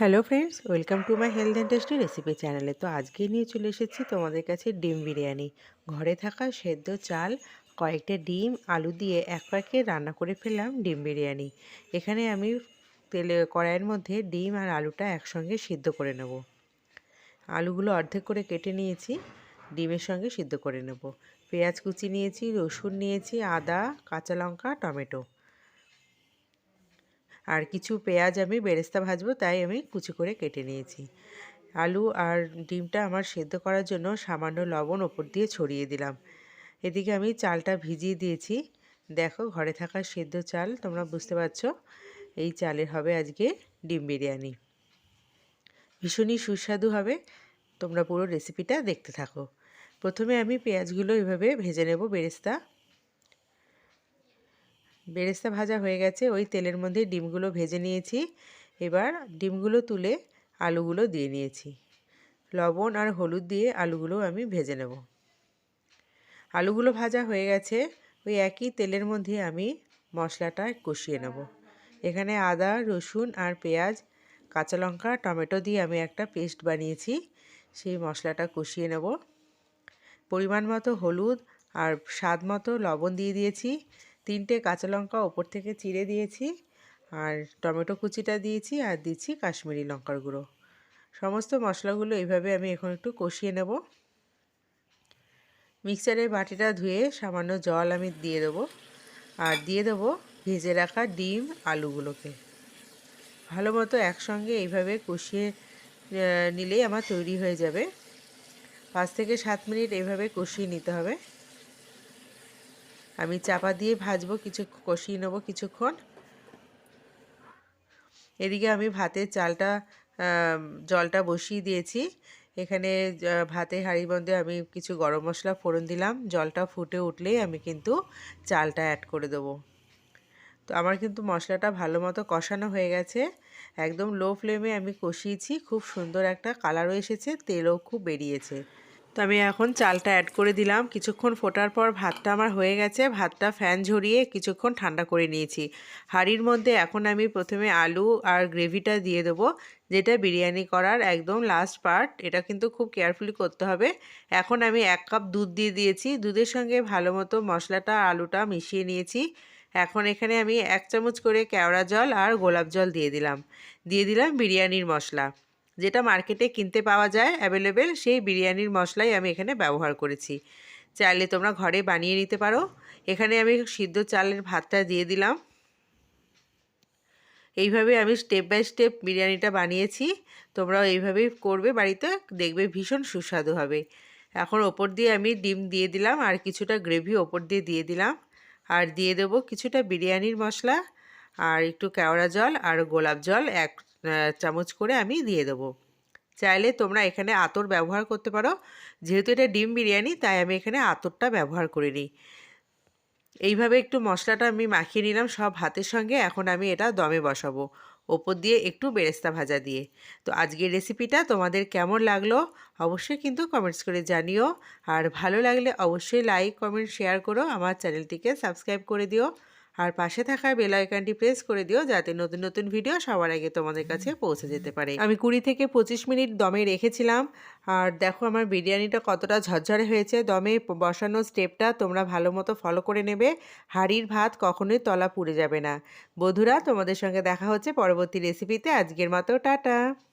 Hello friends welcome to my health and tasty recipe চ্যানেলে তো আজকে নিয়ে চলে এসেছি তোমাদের কাছে ডিম বিরিয়ানি। ঘরে থাকা সেদ্ধ চাল, কয়েকটা ডিম, আলু দিয়ে এক প্যাকে রান্না করে ফেললাম ডিম বিরিয়ানি। এখানে আমি তেলে, কড়াইয়ের মধ্যে ডিম আর আলুটা একসঙ্গে সিদ্ধ করে নেব। আলুগুলো অর্ধেক করে কেটে নিয়েছি, ডিমের সঙ্গে সিদ্ধ করে নেব। পেঁয়াজ কুচি নিয়েছি, রসুন নিয়েছি, আদা, কাঁচা লঙ্কা, টমেটো। আর কিছু পেঁয়াজ আমি বেরেস্তা ভাজবো, তাই আমি কুচি করে কেটে নিয়েছি। আলু আর ডিমটা আমার সেদ্ধ করার জন্য সামান্য লবণ ওপর দিয়ে ছড়িয়ে দিলাম। এদিকে আমি চালটা ভিজিয়ে দিয়েছি। দেখো ঘরে থাকা সেদ্ধ চাল, তোমরা বুঝতে পারছ? এই চালের হবে আজকে ডিম বিরিয়ানি। ভীষণই সুস্বাদু হবে। তোমরা পুরো রেসিপিটা দেখতে থাকো। প্রথমে আমি পেঁয়াজগুলো এভাবে ভেজে নেব বেরেস্তা। বেরেস্তা ভাজা হয়ে গেছে। ওই তেলের মধ্যে ডিমগুলো ভেজে নিয়েছি। এবার ডিমগুলো তুলে আলুগুলো দিয়ে নিয়েছি। লবণ আর হলুদ দিয়ে আলুগুলো আমি ভেজে নেব। আলুগুলো ভাজা হয়ে গেছে। ওই একই তেলের মধ্যে আমি মশলাটা কষিয়ে নেব। এখানে আদা, রসুন আর পেঁয়াজ, কাঁচা লঙ্কা, টমেটো দিয়ে আমি একটা পেস্ট বানিয়েছি। সেই মশলাটা কষিয়ে নেব। পরিমাণ মতো হলুদ আর স্বাদ মতো লবণ দিয়ে দিয়েছি। তিনটে কাঁচা লঙ্কা ওপর থেকে চিড়ে দিয়েছি আর টমেটো কুচিটা দিয়েছি আর দিচ্ছি কাশ্মীরি লঙ্কার গুঁড়ো। সমস্ত মশলাগুলো এইভাবে আমি এখন একটু কষিয়ে নেব। মিক্সারের বাটিটা ধুয়ে সামান্য জল আমি দিয়ে দেবো আর দিয়ে দেবো ভেজে রাখা ডিম আলুগুলোকে। ভালো মতো একসঙ্গে এইভাবে কষিয়ে নিলেই আমার তৈরি হয়ে যাবে। পাঁচ থেকে সাত মিনিট এইভাবে কষিয়ে নিতে হবে। আমি চাপা দিয়ে ভাজবো কিছু কষিয়ে নেব কিছুক্ষণ। এদিকে আমি ভাতের চালটা জলটা বসিয়ে দিয়েছি। এখানে ভাতে হাঁড়ির মধ্যে আমি কিছু গরম মশলা ফোড়ন দিলাম। জলটা ফুটে উঠলেই আমি কিন্তু চালটা অ্যাড করে দেবো। তো আমার কিন্তু মশলাটা ভালো মতো কষানো হয়ে গেছে। একদম লো ফ্লেমে আমি কষিয়েছি। খুব সুন্দর একটা কালারও এসেছে, তেলও খুব বেরিয়েছে। তো আমি এখন চালটা অ্যাড করে দিলাম। কিছুক্ষণ ফোটার পর ভাতটা আমার হয়ে গেছে। ভাতটা ফ্যান ঝরিয়ে কিছুক্ষণ ঠান্ডা করে নিয়েছি। হাঁড়ির মধ্যে এখন আমি প্রথমে আলু আর গ্রেভিটা দিয়ে দেবো, যেটা বিরিয়ানি করার একদম লাস্ট পার্ট এটা কিন্তু খুব কেয়ারফুলি করতে হবে। এখন আমি এক কাপ দুধ দিয়ে দিয়েছি। দুধের সঙ্গে ভালো মতো মশলাটা আলুটা মিশিয়ে নিয়েছি। এখন এখানে আমি এক চামচ করে কেওড়া জল আর গোলাপ জল দিয়ে দিলাম। দিয়ে দিলাম বিরিয়ানির মশলা। যেটা মার্কেটে কিনতে পাওয়া যায় অ্যাভেলেবেল সেই বিরিয়ানির মশলাই আমি এখানে ব্যবহার করেছি। চাইলে তোমরা ঘরে বানিয়ে নিতে পারো। এখানে আমি সিদ্ধ চালের ভাতটা দিয়ে দিলাম। এইভাবে আমি স্টেপ বাই স্টেপ বিরিয়ানিটা বানিয়েছি। তোমরাও এইভাবেই করবে, বাড়িতে দেখবে ভীষণ সুস্বাদু হবে। এখন ওপর দিয়ে আমি ডিম দিয়ে দিলাম আর কিছুটা গ্রেভি ওপর দিয়ে দিয়ে দিলাম। আর দিয়ে দেবো কিছুটা বিরিয়ানির মশলা আর একটু কেওড়া জল আর গোলাপ জল, এক চামচ করে আমি দিয়ে দেবো। চাইলে তোমরা এখানে আতর ব্যবহার করতে পারো। যেহেতু এটা ডিম বিরিয়ানি, তাই আমি এখানে আতরটা ব্যবহার করে নিই এইভাবে একটু মশলাটা আমি মাখিয়ে নিলাম সব হাতের সঙ্গে। এখন আমি এটা দমে বসাবো, ওপর দিয়ে একটু বেরেস্তা ভাজা দিয়ে। তো আজকের রেসিপিটা তোমাদের কেমন লাগল অবশ্যই কিন্তু কমেন্টস করে জানিও। আর ভালো লাগলে অবশ্যই লাইক, কমেন্ট, শেয়ার করো। আমার চ্যানেলটিকে সাবস্ক্রাইব করে দিও। আর পাশে থাকা বেল আইকনটি প্রেস করে দিও যাতে নতুন নতুন ভিডিও সবার আগে তোমাদের কাছে পৌঁছে যেতে পারে। আমি কুড়ি থেকে পঁচিশ মিনিট দমে রেখেছিলাম। আর দেখো আমার বিরিয়ানিটা কতটা ঝরঝরে হয়েছে। দমে বসানো স্টেপটা তোমরা ভালো মতো ফলো করে নেবে। হাড়ির ভাত কখনোই তলা পুড়ে যাবে না। বধুরা তোমাদের সঙ্গে দেখা হচ্ছে পরবর্তী রেসিপিতে আজকের মতো, টাটা!